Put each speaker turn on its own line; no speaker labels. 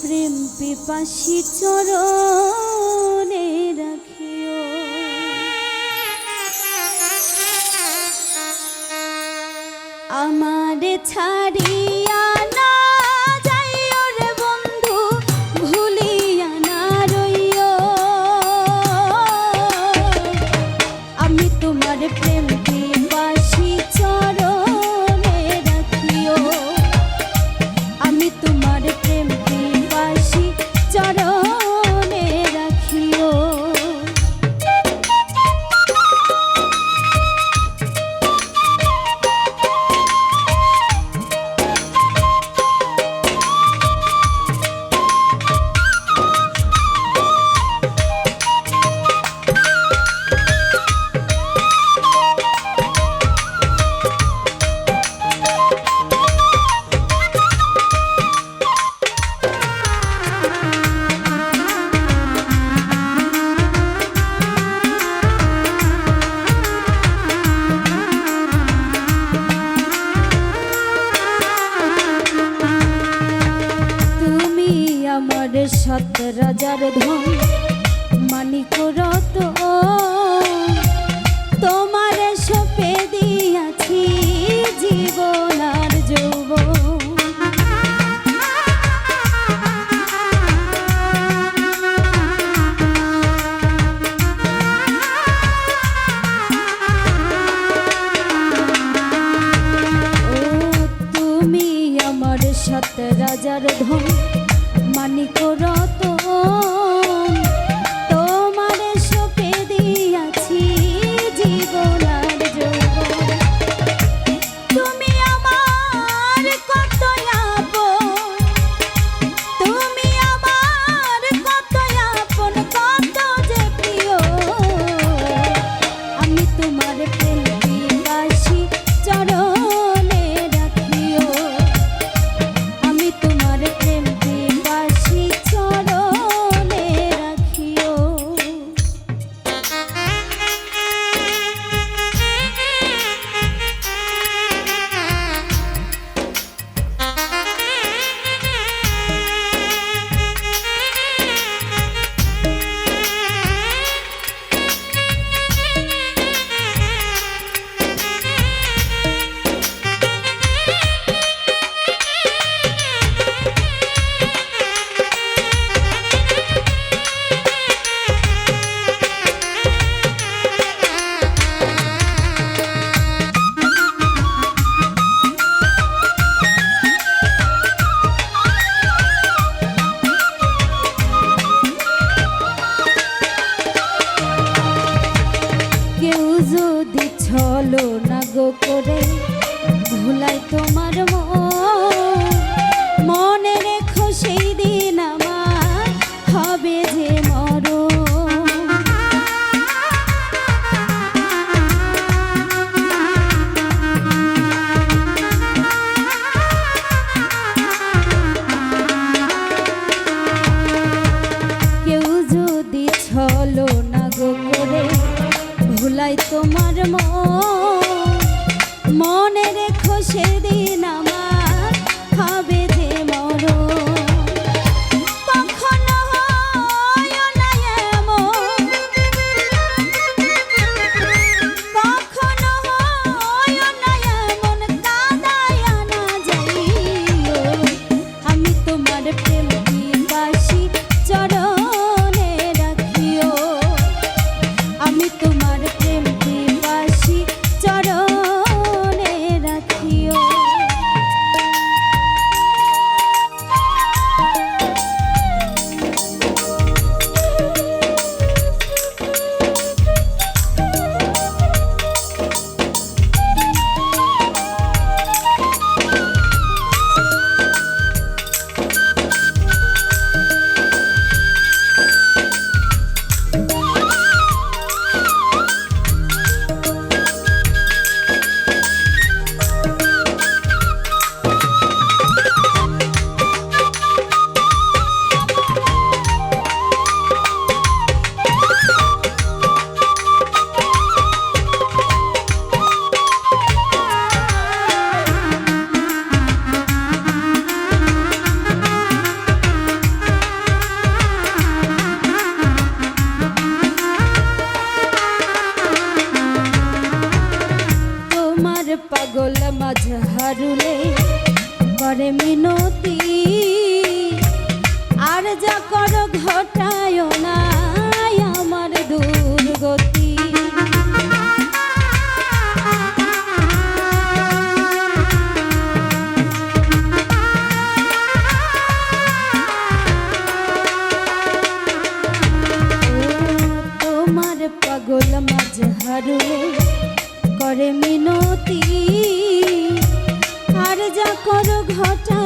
প্রেম পিপাসী চরণে রাখিও। আমারে ছাড়িয়া সত রাজার ধন মানিক রত তোমার সপে দিয়াছি জীবন আর ও, তুমি আমার সত রাজার ধন ছলো না গো করে ভুলাই তোমার মনে। রেখো সেই দিন আমার, হবে যে মর কেউ যদি ছলো না গো করে ভুলাই তোমার মন। মনে করে মিনতি। আর যা করো ঘটায় না। করো ঘটা